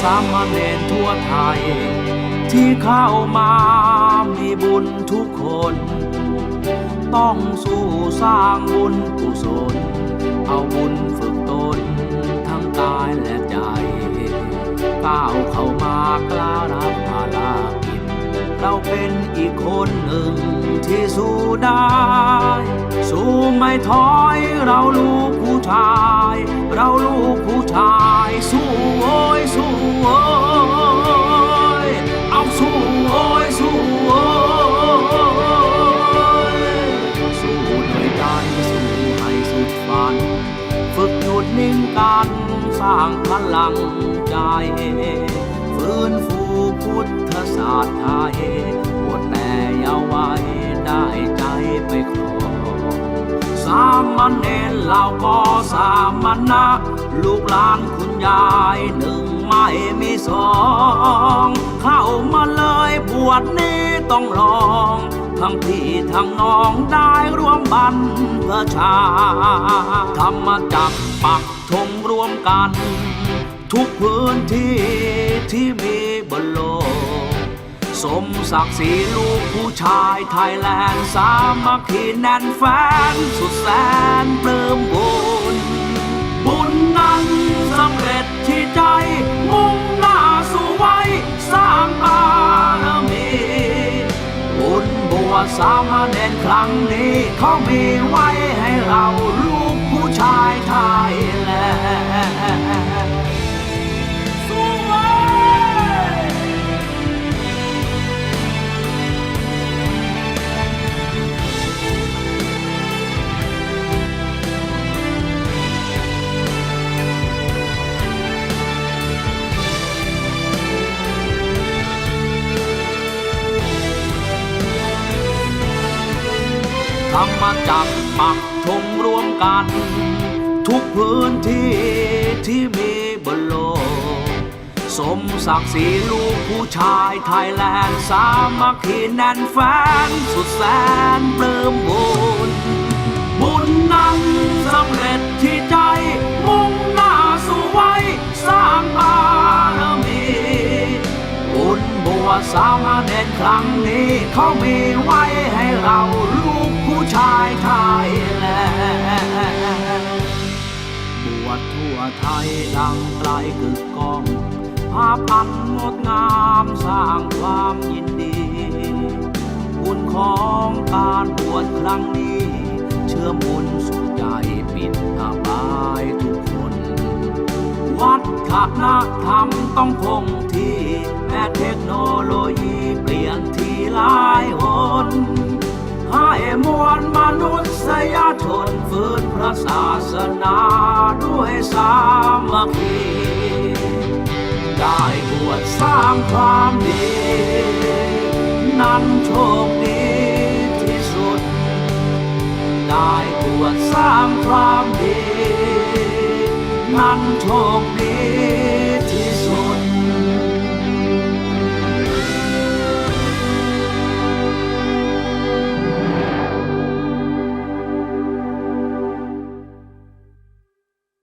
สามเณรทั่วไทย ที่เข้ามามีบุญทุกคน ต้องสู้สร้างบุญกุศล เอาบุญฝึกตน ทั้งกายและใจ ก้าวเข้ามากล้ารับภารกิจเราเป็นอีกคนหนึ่งที่สู้ได้ สู้ไม่ถอยเราลูกผู้ชาย เราลูกผู้ชาย สู้โอ้ยสู้ โอ้ยเอาสู้โอ้ยสู้โอ้ยสู้ด้วยกันสู้ให้สุดฝัน ฝึกหยุดนิ่งกันสร้างพลังใจฟื้นฟูพุทธศาสตร์ไทยบวชแต่เยาว์วัยได้ใจไปครองสามเณรเหล่าก็สามณะลูกหลานคุณยายหนึ่ง ไม่มีสอง เข้ามาเลยบวชนี้ต้องลอง ทั้งพี่ทั้งน้องได้ร่วมบรรพชาธรรมจักปักธงร่วมกัน ทุกพื้นที่ที่มีบนโลก สมศักดิ์ศรีลูกผู้ชายไทยแลนด์สามัคคีแน่นแฟน สุดแสนปลื้มบุญบุญนั้น สามเณรครั้งนี้เขามีไว้ให้เราลูกผู้ชายไทยแล ธรรมจักรปักธงรวมกัน ทุกพื้นที่ที่มีบนโลก สมศักดิ์ศรีลูกผู้ชายไทยแลนด์สามัคคีแน่นแฟนสุดแสนปลื้มบุญบุญนั้นสำเร็จที่ใจ มุ่งหน้าสู่ไว้สร้างบารมีบุญบัวสามเณรครั้งนี้เขามีไว้ให้เรา ชายไทยแลบวชทั่วไทยดังไกลกึกก้องภาพอันงดงามสร้างความยินดี บุญของการบวชครั้งนี้ เชื่อมบุญสุขใจปิดอบายทุกคน วัฒนธรรมต้องคงที่แม้เทคโนโลยีเปลี่ยนทีหลายว นุษยชนฟื้นพระศาสนาด้วยสามัคคีได้บวชสร้างความดี นั้นโชคดีที่สุด ได้บวชสร้างความดี นั้นโชคดี